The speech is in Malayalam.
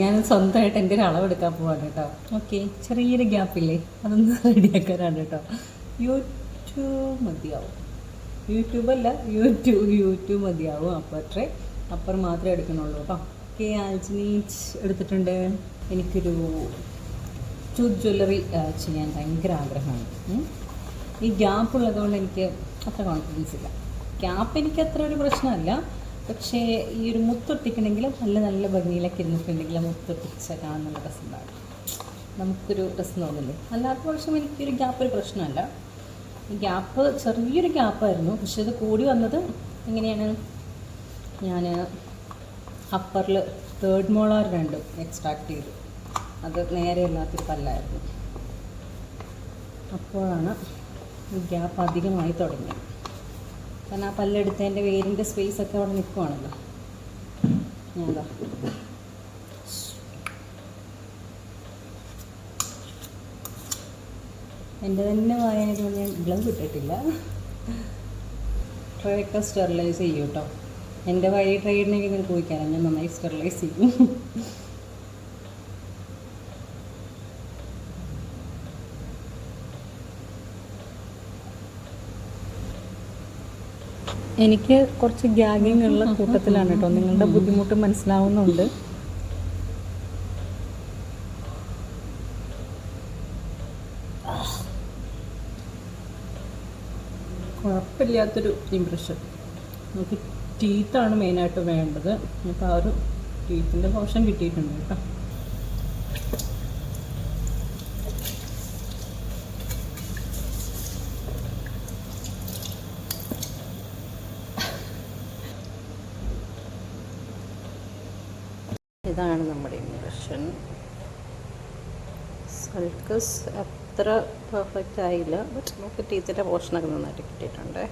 ഞാൻ സ്വന്തമായിട്ട് എന്റെ ഒരു അളവെടുക്കാൻ പോവാണ് കേട്ടോ. ഓക്കെ ചെറിയൊരു ഗ്യാപ്പില്ലേ അതൊന്ന് റെഡിയാക്കാനാണ് കേട്ടോ. യൂട്യൂബ് മതിയാവും. യൂട്യൂബ് അല്ല യൂട്യൂബ് യൂട്യൂബ് മതിയാവും. അപ്പോൾ അത്രേ അപ്പർ മാത്രമേ എടുക്കണുള്ളൂ കേട്ടോ. ഓക്കെ ആൽജിനീച്ച് എടുത്തിട്ടുണ്ട്. എനിക്കൊരു ടൂത്ത് ജ്വല്ലറി ചെയ്യാൻ ഭയങ്കര ആഗ്രഹമാണ്. ഈ ഗ്യാപ്പ് ഉള്ളതുകൊണ്ട് എനിക്ക് അത്ര കോൺഫിഡൻസ് ഇല്ല. ഗ്യാപ്പ് എനിക്ക് അത്ര ഒരു പ്രശ്നമല്ല. പക്ഷേ ഈ ഒരു മുത്തൊട്ടിക്കണമെങ്കിൽ നല്ല നല്ല ഭംഗിയിലൊക്കെ ഇരുന്നിട്ടുണ്ടെങ്കിൽ കാണുന്ന രസമുണ്ടാകും. നമുക്കൊരു രസം തോന്നില്ലേ? അല്ലാത്ത പക്ഷം എനിക്കൊരു ഗ്യാപ്പ് ഒരു പ്രശ്നമല്ല. ഗ്യാപ്പ് ചെറിയൊരു ഗ്യാപ്പായിരുന്നു. പക്ഷെ അത് കൂടി വന്നത് എങ്ങനെയാണ് ഞാൻ അപ്പറിൽ തേർഡ് മോളാർ രണ്ടും എക്സ്ട്രാക്ട് ചെയ്തു. അത് നേരെ ഇല്ലാത്തൊരു പല്ലായിരുന്നു. അപ്പോഴാണ് ഈ ഗ്യാപ്പ് അധികമായി തുടങ്ങിയത്. കാരണം ആ പല്ലെടുത്തതിന്റെ വേരിന്റെ സ്പേസ് ഒക്കെ അവിടെ നിൽക്കുവാണല്ലോ ഞാൻ എന്റെ തന്നെ വായനതുകൊണ്ട് ഞാൻ ഗ്ലവ് ഇട്ടിട്ടില്ല. ട്രേ ഒക്കെ സ്റ്റെറിലൈസ് ചെയ്യും കേട്ടോ എന്റെ വഴി നിങ്ങൾ പോയിക്കാരം ഞാൻ നന്നായി സ്റ്റെറിലൈസ് ചെയ്യും. എനിക്ക് കുറച്ച് ഗ്യാഗിങ് ഉള്ള കൂട്ടത്തിലാണ് കേട്ടോ. നിങ്ങളുടെ ബുദ്ധിമുട്ട് മനസ്സിലാവുന്നുണ്ട്. കുഴപ്പമില്ലാത്തൊരു ഇംപ്രഷൻ നമുക്ക് ടീത്താണ് മെയിനായിട്ട് വേണ്ടത്. അപ്പോൾ ആ ഒരു ടീത്തിന്റെ പോർഷൻ കിട്ടിയിട്ടുണ്ട് കേട്ടോ. ഇതാണ് നമ്മുടെ ഇംപ്രഷൻ സൾക്കസ് അത്ര പെർഫെക്റ്റ് ആയില്ല ബട്ട് നമുക്ക് ടീത്തിന്റെ പോർഷനൊക്കെ നന്നായിട്ട് കിട്ടിയിട്ടുണ്ട്.